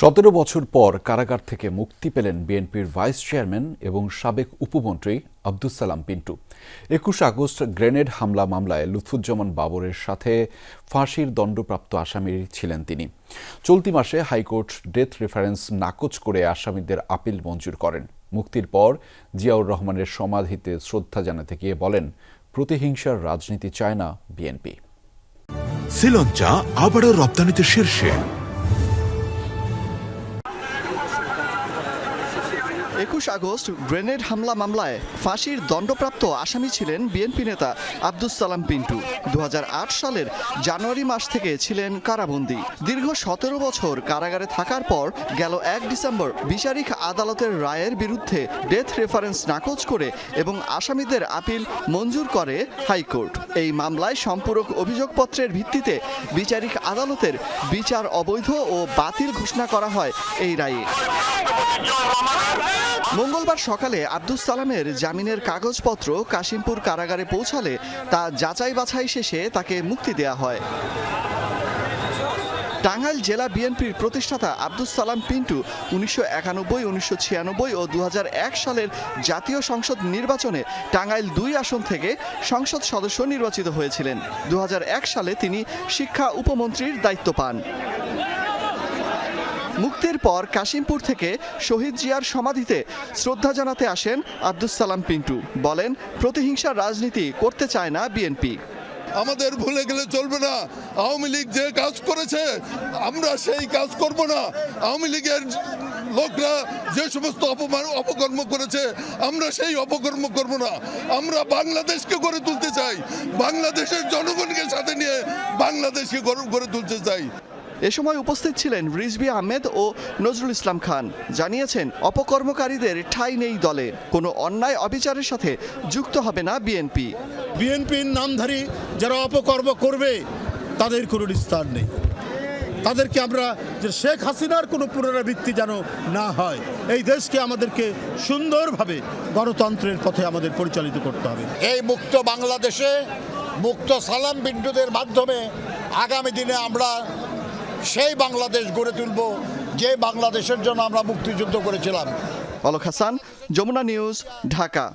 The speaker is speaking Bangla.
সতেরো বছর পর কারাগার থেকে মুক্তি পেলেন বিএনপির ভাইস চেয়ারম্যান এবং সাবেক উপমন্ত্রী আব্দুস সালাম পিন্টু। একুশ আগস্ট গ্রেনেড হামলা মামলায় লুৎফুজ্জামান বাবরের সাথে ফাঁসির দণ্ডপ্রাপ্ত আসামি ছিলেন তিনি। চলতি মাসে হাইকোর্ট ডেথ রেফারেন্স নাকচ করে আসামিদের আপিল মঞ্জুর করেন। মুক্তির পর জিয়াউর রহমানের সমাধিতে শ্রদ্ধা জানাতে গিয়ে বলেন, প্রতিহিংসার রাজনীতি চায় না বিএনপি। শ্রীলঙ্কা আবারও রপ্তানিতে শীর্ষে। একুশ আগস্ট গ্রেনেড হামলা মামলায় ফাঁসির দণ্ডপ্রাপ্ত আসামি ছিলেন বিএনপি নেতা আব্দুস সালাম পিন্টু। দু হাজার আট সালের জানুয়ারি মাস থেকে ছিলেন কারাবন্দী। দীর্ঘ সতেরো বছর কারাগারে থাকার পর গেল এক ডিসেম্বর বিচারিক আদালতের রায়ের বিরুদ্ধে ডেথ রেফারেন্স নাকচ করে এবং আসামিদের আপিল মঞ্জুর করে হাইকোর্ট। এই মামলায় সম্পূরক অভিযোগপত্রের ভিত্তিতে বিচারিক আদালতের বিচার অবৈধ ও বাতিল ঘোষণা করা হয় এই রায়ে। মঙ্গলবার সকালে আব্দুস সালামের জামিনের কাগজপত্র কাশিমপুর কারাগারে পৌঁছালে তা যাচাই বাছাই শেষে তাকে মুক্তি দেয়া হয়। টাঙ্গাইল জেলা বিএনপির প্রতিষ্ঠাতা আব্দুস সালাম পিন্টু উনিশশো একানব্বই, উনিশশো ছিয়ানব্বই ও দু হাজার এক সালের জাতীয় সংসদ নির্বাচনে টাঙ্গাইল দুই আসন থেকে সংসদ সদস্য নির্বাচিত হয়েছিলেন। দু হাজার এক সালে তিনি শিক্ষা উপমন্ত্রীর দায়িত্ব পান। মুক্তির পর কাশিমপুর থেকে শহীদ জিয়ার সমাধিতে শ্রদ্ধা জানাতে আসেন আব্দুস সালাম পিন্টু। বলেন, প্রতিহিংসার রাজনীতি করতে চায় না বিএনপি। আমাদের ভুলে গেলে চলবে না। আওয়ামী লীগ যে কাজ করেছে, আমরা সেই কাজ করব না। আওয়ামী লীগের লোকরা যে সমস্ত অপমান, অপকর্ম করেছে, আমরা সেই অপকর্ম করব না। আমরা বাংলাদেশকে গড়ে তুলতে চাই। বাংলাদেশের জনগণকে সাথে নিয়ে বাংলাদেশকে গড়ে- গড়ে তুলতে চাই। এ সময় উপস্থিত ছিলেন রিজবি আহমেদ ও নজরুল ইসলাম খান। জানিয়েছেন অপকর্মকারীদের ঠাঁই নেই দলে। কোনো অন্যায় অবিচারের সাথে যুক্ত হবে না বিএনপি। বিএনপির নামধারী যারা অপকর্ম করবে তাদের কোনো নিস্তার নেই। তাদেরকে আমরা যে শেখ হাসিনার কোনো পুনরাবৃত্তি যেন না হয় এই দেশকে আমাদেরকে সুন্দরভাবে গণতন্ত্রের পথে আমাদের পরিচালিত করতে হবে। এই মুক্ত বাংলাদেশে মুক্ত সালাম বিন্দুদের মাধ্যমে আগামী দিনে আমরা সেই বাংলাদেশ গড়ে তুলব, যে বাংলাদেশের জন্য আমরা মুক্তিযুদ্ধ করেছিলাম। অলক হাসান, যমুনা নিউজ, ঢাকা।